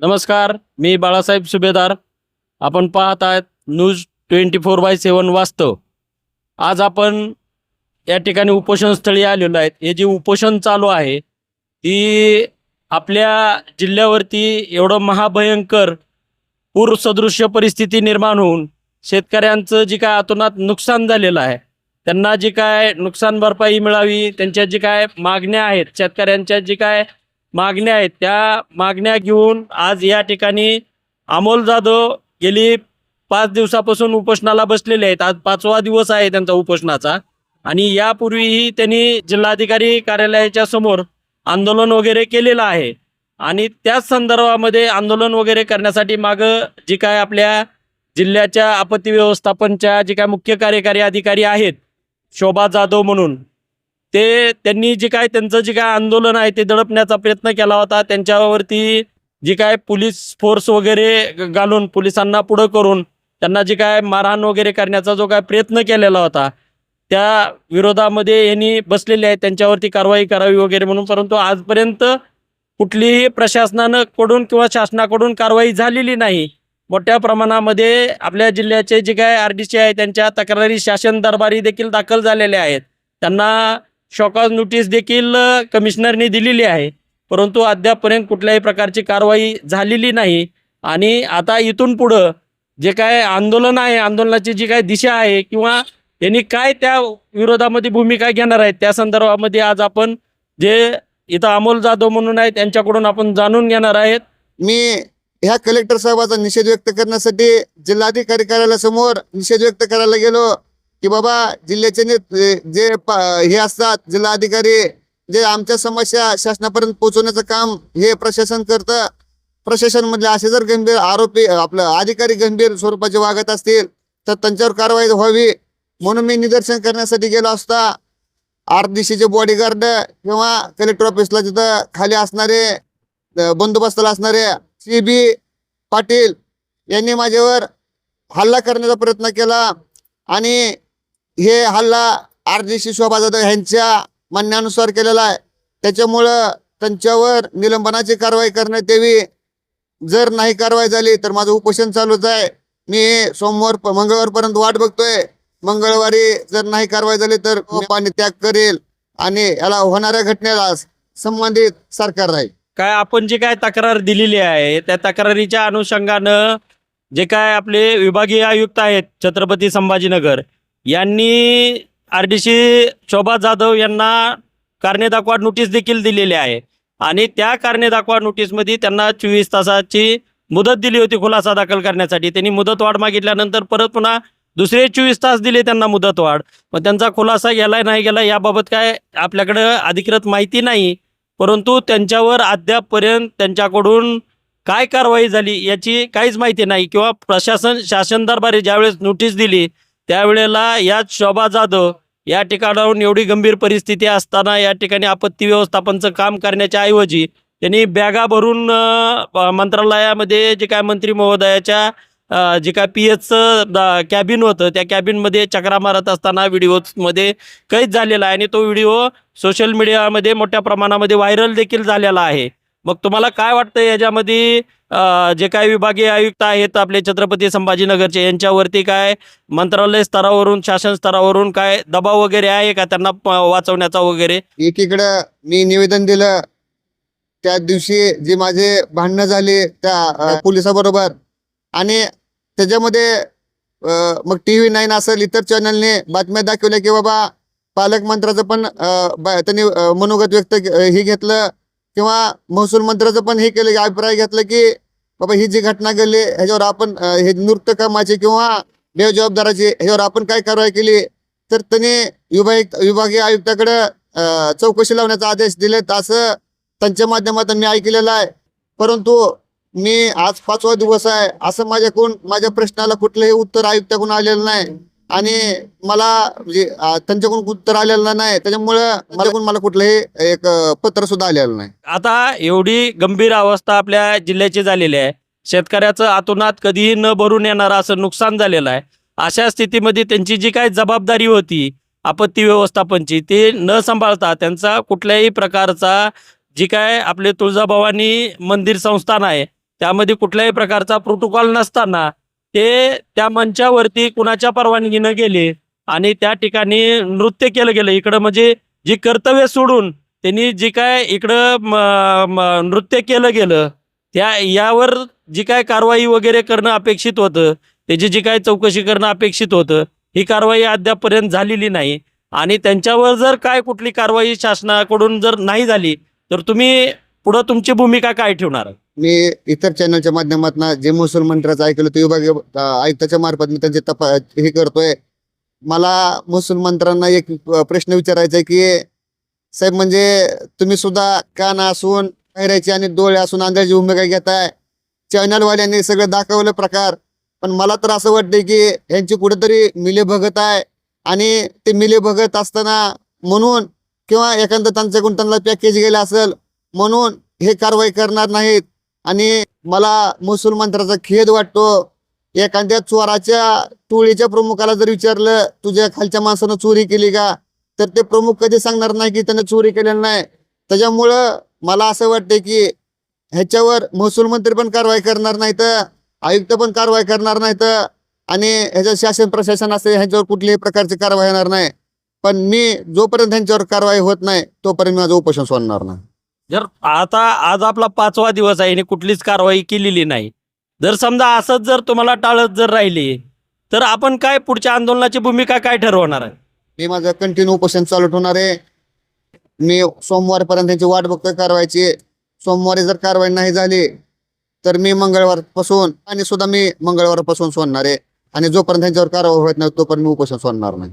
नमस्कार मी बाळासाहेब सुभेदार. आपण पाहत आहेत news twenty four by seven Vastav. आज आपण या ठिकाणी उपोषणस्थळी आलेलो आहेत. हे जे उपोषण चालू आहे ती आपल्या जिल्ह्यावरती एवढं महाभयंकर पूरसदृश्य परिस्थिती निर्माण होऊन शेतकऱ्यांचं जे काय अतोनात नुकसान झालेलं आहे त्यांना जी काय नुकसान भरपाई मिळावी त्यांच्या जी काय मागण्या आहेत शेतकऱ्यांच्या जी काय मागण्या आहेत. त्या मागण्या घेऊन आज या ठिकाणी अमोल जाधव गेली पाच दिवसापासून उपोषणाला बसलेले आहेत. आज पाचवा दिवस आहे त्यांचा उपोषणाचा. आणि यापूर्वीही त्यांनी जिल्हाधिकारी कार्यालयाच्या समोर आंदोलन वगैरे केलेलं आहे. आणि त्याच संदर्भामध्ये आंदोलन वगैरे करण्यासाठी मागं जी काय आपल्या जिल्ह्याच्या आपत्ती व्यवस्थापनच्या जे काय मुख्य कार्यकारी अधिकारी आहेत शोभा जाधव म्हणून ते त्यांनी जे काय त्यांचं जे काय आंदोलन आहे ते दडपण्याचा प्रयत्न केला होता. त्यांच्यावरती जी काय पोलीस फोर्स वगैरे ग- घालून पोलिसांना पुढं करून त्यांना जे काय मारहाण वगैरे करण्याचा जो काय प्रयत्न केलेला होता त्या विरोधामध्ये यांनी बसलेले आहेत. त्यांच्यावरती कारवाई करावी वगैरे म्हणून. परंतु आजपर्यंत कुठलीही प्रशासनानं कडून किंवा शासनाकडून कारवाई झालेली नाही. मोठ्या प्रमाणामध्ये आपल्या जिल्ह्याचे जे काय आर डी सी आहे त्यांच्या तक्रारी शासन दरबारी देखील दाखल झालेल्या आहेत. त्यांना शॉकॉज नोटीस देखील कमिशनरने कमिशनरनी दिलेली आहे. परंतु अद्यापपर्यंत कुठल्याही प्रकारची कारवाई झालेली नाही. आणि आता इथून पुढं जे काय आंदोलन आहे आंदोलनाची जी काय दिशा आहे किंवा यांनी काय त्या विरोधामध्ये भूमिका घेणार आहेत त्या संदर्भामध्ये आज आपण जे इथं अमोल जाधव म्हणून आहेत त्यांच्याकडून आपण जाणून घेणार आहेत. मी ह्या कलेक्टर साहेबाचा निषेध व्यक्त करण्यासाठी जिल्हाधिकारी कार्यालयासमोर निषेध व्यक्त करायला गेलो. की बाबा जिल्ह्याचे ने- जे प- हे असतात जिल्हाधिकारी जे आमच्या समस्या शासनापर्यंत पोहोचवण्याचं काम हे प्रशासन करतं. प्रशासन मधले असे जर गंभीर आरोपी आपलं अधिकारी गंभीर स्वरूपाचे वागत असतील तर त्यांच्यावर कारवाई व्हावी. म्हणून मी निदर्शन करण्यासाठी गेलो असता आर बॉडीगार्ड किंवा कलेक्टर ऑफिसला तिथं खाली असणारे बंदोबस्ताला असणारे सी बी पाटील यांनी माझ्यावर हल्ला करण्याचा प्रयत्न केला. आणि हे हल्ला R D C Shobha Jadhav यांच्या म्हणण्यानुसार केलेला आहे. त्याच्यामुळं त्यांच्यावर निलंबनाची कारवाई करण्यात यावी. जर नाही कारवाई झाली तर माझं उपोषण चालूच आहे. मी सोमवार मंगळवारपर्यंत वाट बघतोय. मंगळवारी जर नाही कारवाई झाली तर पाणी त्याग करेल आणि याला होणाऱ्या घटनेला संबंधित सरकार राहील. काय आपण जे काय तक्रार दिलेली आहे त्या तक्रारीच्या अनुषंगानं जे काय आपले विभागीय आयुक्त आहेत छत्रपती संभाजीनगर यांनी R D C Shobha Jadhav यांना कारणे दाखवा नोटीस देखील दिलेली आहे. आणि त्या कारणे दाखवा नोटीसमध्ये त्यांना चोवीस तासाची मुदत दिली होती खुलासा दाखल करण्यासाठी. त्यांनी मुदतवाढ मागितल्यानंतर परत पुन्हा दुसरे चोवीस तास दिले त्यांना मुदतवाढ. मग त्यांचा खुलासा गेला नाही गेला याबाबत काय आपल्याकडं अधिकृत माहिती नाही. परंतु त्यांच्यावर अद्यापपर्यंत त्यांच्याकडून काय कारवाई झाली याची काहीच माहिती नाही. किंवा प्रशासन शासन दरबारी ज्यावेळेस नोटीस दिली त्यावेळेला याच शोभा जाधव या ठिकाणाहून एवढी गंभीर परिस्थिती असताना या ठिकाणी आपत्ती व्यवस्थापनचं काम करण्याच्या ऐवजी त्यांनी बॅगा भरून मंत्रालयामध्ये जे काय मंत्री महोदयाच्या जे काय पी एचचं कॅबिन होतं त्या कॅबिनमध्ये चक्रा मारत असताना व्हिडिओमध्ये कैद झालेला आहे आणि तो व्हिडिओ सोशल मीडियामध्ये मोठ्या प्रमाणामध्ये व्हायरल देखील झालेला आहे. मग तुम्हाला काय वाटतं याच्यामध्ये? जे काय विभागीय आयुक्त आहेत आपले छत्रपती संभाजीनगरचे यांच्यावरती काय मंत्रालय स्तरावरून शासन स्तरावरून काय दबाव वगैरे आहे का त्यांना वाचवण्याचा वगैरे? एकीकडं मी निवेदन दिलं त्या दिवशी जे माझे भांडणं झाले त्या पोलिसाबरोबर आणि त्याच्यामध्ये मग टी व्ही नाईन असेल इतर चॅनलने बातम्या दाखवल्या की बाबा पालकमंत्र्याचं पण त्यांनी मनोगत व्यक्त हे घेतलं. किंवा महसूल मंत्र्याचं पण हे केलं की अभिप्राय घेतला की बाबा ही जी घटना घडली ह्याच्यावर आपण हे नृत्य कामाची किंवा बेजबाबदाराची ह्याच्यावर आपण काय कारवाई केली? तर त्यांनी विभाग विभागीय आयुक्ताकडे चौकशी लावण्याचा आदेश दिलेत असं त्यांच्या माध्यमातून मी ऐकलेलं आहे. परंतु मी आज पाचवा दिवस आहे असं माझ्याकडून माझ्या प्रश्नाला कुठलंही उत्तर आयुक्ताकडून आलेलं नाही. आणि मला म्हणजे त्यांच्याकडून उत्तर आलेलं नाही. त्याच्यामुळं माझ्याकडून मला कुठलंही एक पत्र सुद्धा आलेलं नाही. आता एवढी गंभीर अवस्था आपल्या जिल्ह्याची झालेली आहे. शेतकऱ्याचं आतोनात कधीही न भरून येणारं असं नुकसान झालेलं आहे. अशा स्थितीमध्ये त्यांची जी काय जबाबदारी होती आपत्ती व्यवस्थापनची ती न सांभाळता त्यांचा कुठल्याही प्रकारचा जी काय आपले तुळजाभवानी मंदिर संस्थान आहे त्यामध्ये कुठल्याही प्रकारचा प्रोटोकॉल नसताना ते त्या मंचावरती कुणाच्या परवानगीनं गेले आणि त्या ठिकाणी नृत्य केलं गेलं. इकडं म्हणजे जी कर्तव्य सोडून त्यांनी जी काय इकडं नृत्य केलं गेलं त्या यावर जी काय कारवाई वगैरे करणं अपेक्षित होतं त्याची जी काय चौकशी करणं अपेक्षित होतं ही कारवाई अद्यापपर्यंत झालेली नाही. आणि त्यांच्यावर जर काय कुठली कारवाई शासनाकडून जर नाही झाली तर तुम्ही पुढं तुमची भूमिका काय ठेवणार? मी इतर चॅनलच्या माध्यमातून जे महसूल मंत्र्याचं ऐकलं ते विभागीय आयुक्ताच्या मार्फत मी त्यांचे तपा हे करतोय. मला महसूल मंत्र्यांना एक प्रश्न विचारायचा आहे की साहेब म्हणजे तुम्ही सुद्धा कान असून पायऱ्याची आणि डोळे असून अंदाजी भूमिका घेताय. चॅनलवाल्यांनी सगळं दाखवलं प्रकार. पण मला तर असं वाटतंय की यांची कुठेतरी मिले भगत आहे. आणि ते मिले भगत असताना म्हणून किंवा एखादं त्यांच्याकडून त्यांना पॅकेज गेलं असेल म्हणून हे कारवाई करणार नाहीत. आणि मला महसूल मंत्र्याचा खेद वाटतो. एखाद्या चोराच्या टोळीच्या प्रमुखाला जर विचारलं तुझ्या खालच्या माणसानं चोरी केली का? तर ते प्रमुख कधी सांगणार नाही की त्याने चोरी केलेली नाही. त्याच्यामुळं मला असं वाटतं की ह्याच्यावर महसूल मंत्री पण कारवाई करणार नाहीत आयुक्त पण कारवाई करणार नाहीत आणि ह्याच्या शासन प्रशासन असे ह्याच्यावर कुठल्याही प्रकारची कारवाई होणार नाही. पण मी जोपर्यंत ह्यांच्यावर कारवाई होत नाही तोपर्यंत माझं उपोषण सोडणार नाही. जर आता आज आपला पाचवा दिवस आहे आणि कुठलीच कारवाई केलेली नाही. जर समजा असंच जर तुम्हाला टाळत जर राहिली तर आपण काय पुढच्या आंदोलनाची भूमिका काय ठरवणार आहे? मी माझं कंटिन्यू उपोषण चालू ठेवणार आहे. मी सोमवारपर्यंत त्यांची वाट बघतोय कारवाईची. सोमवारी जर कारवाई नाही झाली तर मी मंगळवारपासून आणि सुद्धा मी मंगळवारपासून सोडणार आहे. आणि जोपर्यंत त्यांच्यावर कारवाई होत नाही तोपर्यंत मी उपोषण सोडणार नाही.